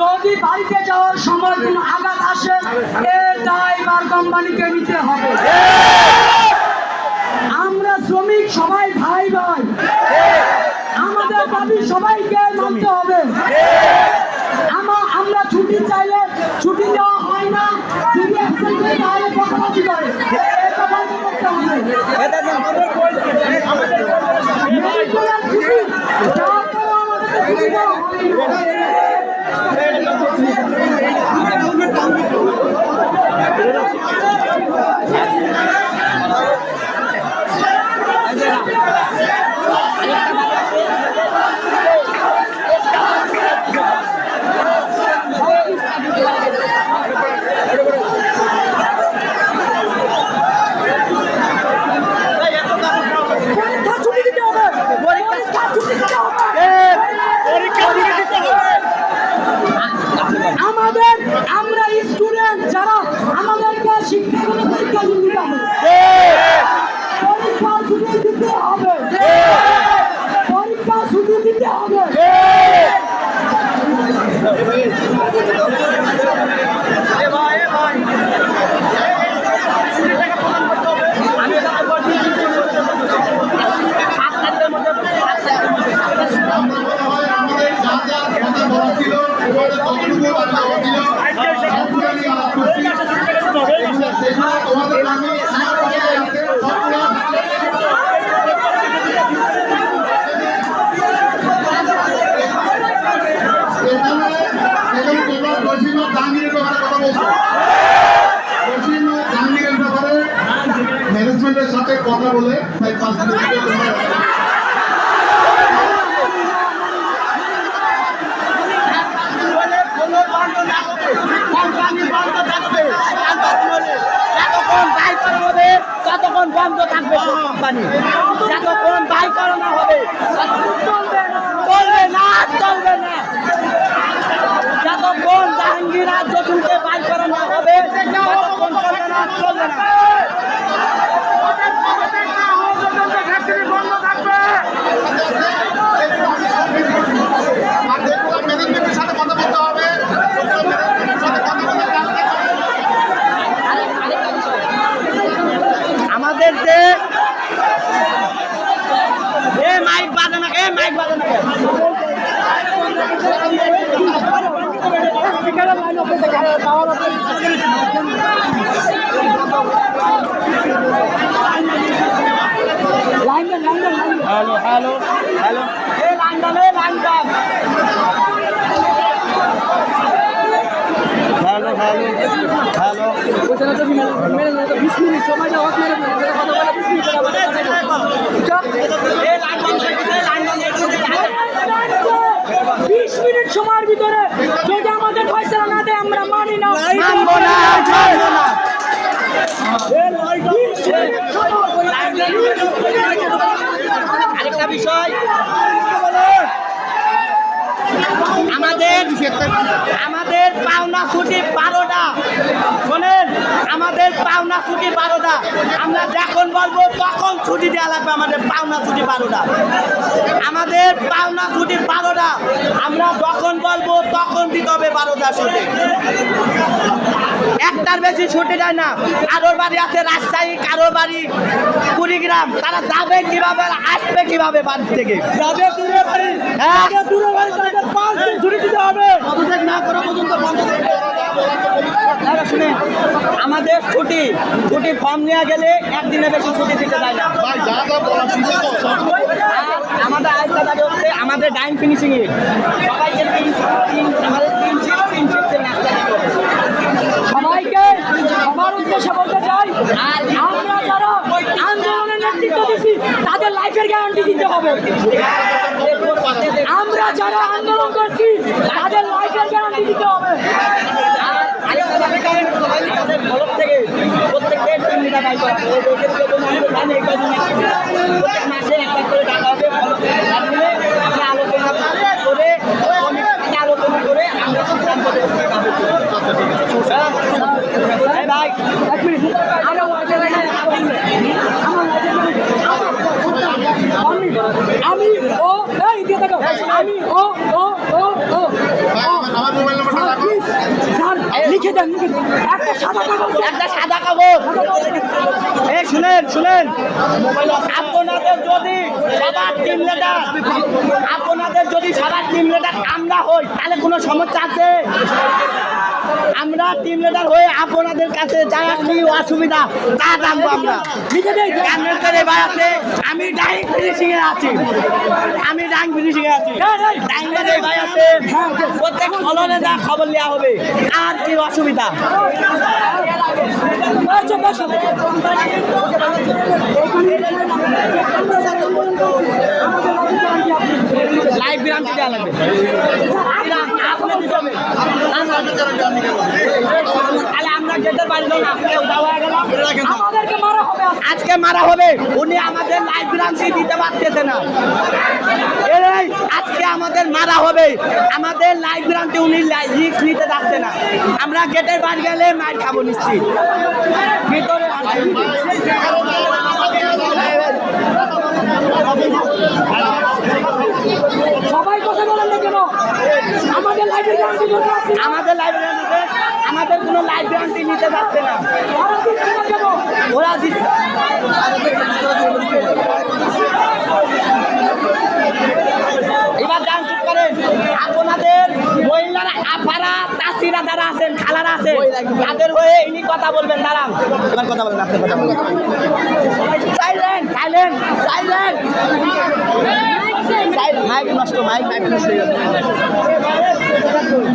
যদি বাড়িতে যাওয়ার সময় কোনো আঘাত আসে এর দায় বার কোম্পানিকে নিতে হবে। আমরা শ্রমিক সবাই ভাই ভাই। আমাদের দাবি সবাইকে মানতে হবে। আমরা ছুটি চাইলে ছুটি দেওয়া হয় না যদি অ্যাবসেন্ট করে তাহলে বকাবকি করে এটা বন্ধ করতে হবে মেডিকেলের ছুটি তারপরেও আমাদেরকে ছুটি দেওয়া হয় না। পরীক্ষা ছুটি দিতে হবে পরীক্ষা ছুটি দিতে হবে আমাদের আমরা স্টুডেন্ট যারা আমাদেরকে শিক্ষাগত পরীক্ষা দিতে হবে পরীক্ষা ছুটি দিতে হবে পরীক্ষা ছুটি দিতে হবে আমার মনে হয় আমাদের যা যা কথা বলা ছিল ওখানে ততটুকু কথা বলা ছিল সবগুলো আমি আলাপ করছি এগুলো সেগুলো তোমাদের নামে আমার কথাই আছে সবগুলো এখানে এখানে তোমরা জসিম জাহাঙ্গীরের ব্যাপারে কথা বলছো জসিম জাহাঙ্গীরের ব্যাপারে ম্যানেজমেন্টের সাথে কথা বলে বন্ধ থাকবে যতক্ষণ হবে চলবে না। যতক্ষণ বাই করানো হবে না, চলবে না আর যেগুলো ম্যানেজমেন্টের সাথে কথা বলতে হবে ওগুলো ম্যানেজমেন্টের সাথে কথা বলে আমাদের যে এ মাইক বাজে না এ মাইক বাজে না দেন লাইন লাইন দেন। Hello hello hello hello hello বিশ মিনিট সময় যাওয়া বিশ মিনিট বিশ মিনিট সময়ের ভিতরে যদি আমাদের ফয়সলা না দেয় আমরা মানি না। মানবো না আরেকটা বিষয়। আমাদের আমাদের পাওনা ছুটি বারোটা। শোনেন আমাদের পাওনা ছুটি বারোটা। আমরা যখন বলব তখন ছুটি দেওয়া লাগবে আমাদের পাওনা ছুটি বারোটা। আমাদের পাওনা ছুটি বারোটা। আমরা যখন বলব তখন দিতে হবে বারোটা ছুটি। একটার বেশি ছুটি যায় না। কারোর বাড়ি আছে রাজশাহী কারোর বাড়ি কুড়িগ্রাম। তারা যাবে কীভাবে আসবে কীভাবে বাড়ি থেকে? যাদের দূরে বাড়ি। হ্যাঁ। দূরে বাড়ি তাদের পাঁচ দিন ছুটি দিতে হবে পদত্যাগ না করা পর্যন্ত বন্ধ থাকবে। দাদা শুনেন আমাদের ছুটি ছুটি ফর্ম নেওয়া গেলে একদিনে বেশি ছুটি দিতে দেয় না। ভাই যা যা বলা ছিল তো সব। আর আমাদের আরেকটা দাবি হচ্ছে আমাদের ডাইন ফিনিশিং এর সবাইকে তিন তিন- আমাদের তিন শিফট তিন শিফটের নাস্তা দিতে সবাইকে সবার উদ্দেশ্যে বলতে চাই আমরা যারা আন্দোলনের নেতৃত্ব দিচ্ছি তাদের লাইফের গ্যারান্টি দিতে হবে। আমরা যারা আন্দোলন করছি তাদের লাইফের গ্যারান্টি দিতে হবে। আর আরেকটা দাবি করেন সবাই তাদের থেকে মাসে একটা করে টাকা হবে আলোচনা করে আলোচনা আমি ও আমি ও ও ও ও আমার- মোবাইল নাম্বার লিখে দেন লিখে দেন একটা সাদা কাগজ এই শুনেন শুনেন। আপনাদের যদি সবার তিন সবার টিম লিডার আমরা হই তাহলে কোনো সমস্যা আছে? আমরা টিম লিডার হয়ে আপনাদের কাছে যা কি অসুবিধা তা জানব আমরা। লিখে দেই ক্যান্ডেলকারে ভাই আছে আমি ডাইং ফিনিশিং এ আছি। আমি ডাইং ফিনিশিং এ আছি। ডাইংকারে ভাই আছে প্রত্যেক ফলনে যা খবর নেওয়া হবে আর কি অসুবিধা। আচ্ছা বসো। লাইভ দেওয়া লাগবে। তাহলে আমরা মারা হবে। আজকে। মারা হবে। উনি আমাদের লাইভ বিরামটি দিতে পারতেছে না। আজকে আমাদের মারা হবে। আমাদের লাইভ বিরামটি উনি রিক্স নিতে যাচ্ছে না। আমরা গেটের বাড়ি গেলে মার খাব নিশ্চিত। ভিতরে সবাই কথা বলেন না কেন আমাদের লাইব্রেরি আনতে জন্য আছে আমাদের লাইব্রেরিতে বিরামটি নিতে যাচ্ছে না। ওরা দিচ্ছে। এবার গান চুপ করেন। আপনাদের মহিলারা আপারা চাষিরা যারা আছেন খালারা আছেন তাদের হয়ে ইনি কথা বলবেন দাঁড়ান। এবার কথা বলবেন আপনি কথা বলবেন সাইলেন্ট সাইলেন্ট সাইলেন্ট। মাইক নষ্ট মাইক মাইক নষ্ট।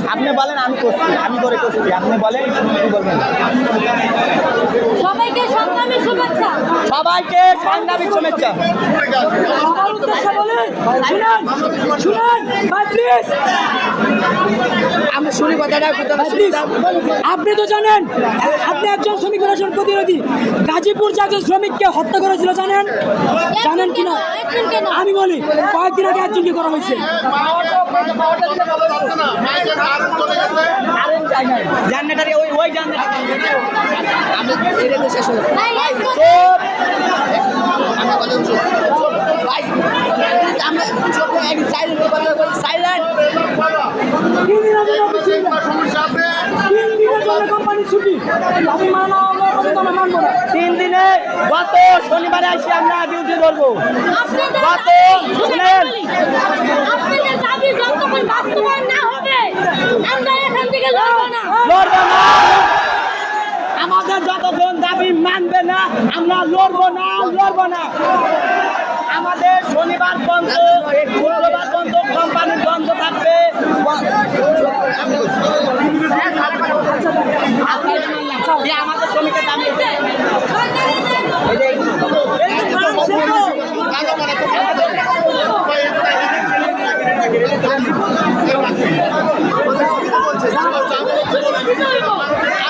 আপনি বলেন আমি করছি আমি করে করছি আপনি বলেন কি বলবেন সবাইকে সংগ্রামী শুভেচ্ছা সবাইকে সাংবাদিক শুভেচ্ছা আমার শুনি কথাটা আপনি তো জানেন আপনি একজন শ্রমিক ফেডারেশন প্রতিনিধি গাজীপুর যে একজন শ্রমিককে হত্যা করেছিল জানেন জানেন কি না আমি বলি কয়েকদিন আগে একজনকে করা হয়েছে জান্নাটারি ওই ওই জান্নাটারি আমি এটা তো শেষ হলো ভাই, একজন- চুপ ভাই আমরা এক সাইলেন্ট কথা বলি সাইলেন্ট তিন দিনে গত শনিবারে আসি আমরা ডিউটি ধরবো গত শুনেন, শুনেন আপনাদের দাবি যতক্ষণ বাস্তবায়ন না হবে আমরা এখান থেকে লড়বো না। লড়বো না। আমাদের যতক্ষণ দাবি মানবে না, আমরা লড়বো না লড়বো না। আমাদের শনিবার বন্ধ শুক্রবার কোম্পানি বন্ধ থাকবে এ আমাদের শ্রমিকের দাবি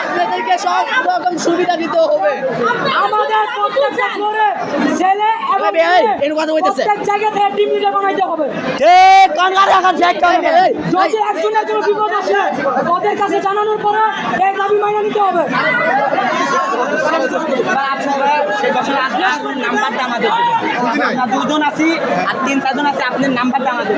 আপনাদেরকে সব রকম সুবিধা দিতে হবে। আমাদের প্রত্যেকটা ফ্লোরে ছেলে এবং মেয়ে এর কথা হইতাছে প্রত্যেক জায়গা থেকে টিম লিডার বানাইতে হবে। ঠিক কনগার রাখা চেক করবে যদি একজনের কোনো বিপদ আসে ওদের কাছে জানানোর পরে এই দাবি মাইনে নিতে হবে। আপনার নাম্বারটা আমাদের দুজন আছি আর তিন চারজন আছে আপনার নাম্বারটা আমাদের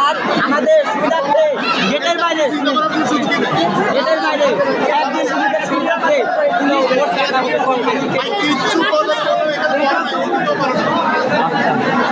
আর আমাদের গেটের বাইরে গেটের বাইরে একদিন আমাদের সুবিধার্থে কোনো ভোট দেখাবো কোম্পানিকে। কিচ্ছু করবে না, এখানে বলতে পারবে না।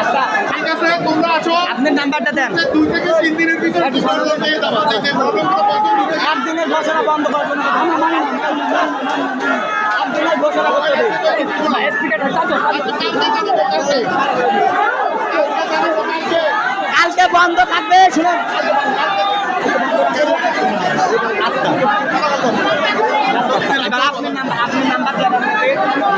আচ্ছা ঠিক আছে তোমরা আছো আপনার নাম্বারটা দেন দুই থেকে তিন দিনের ভিতরে ঘোষণা পেয়ে যাবা যাতে প্রবলেমটা বন্ধ হবে আট দিনের ঘোষণা বন্ধ করার জন্য আমরা মানি না। আট দিনের ঘোষণা করতে হবে কালকে বন্ধ থাকবে শুনুন। আচ্ছা। আপনার নাম্বার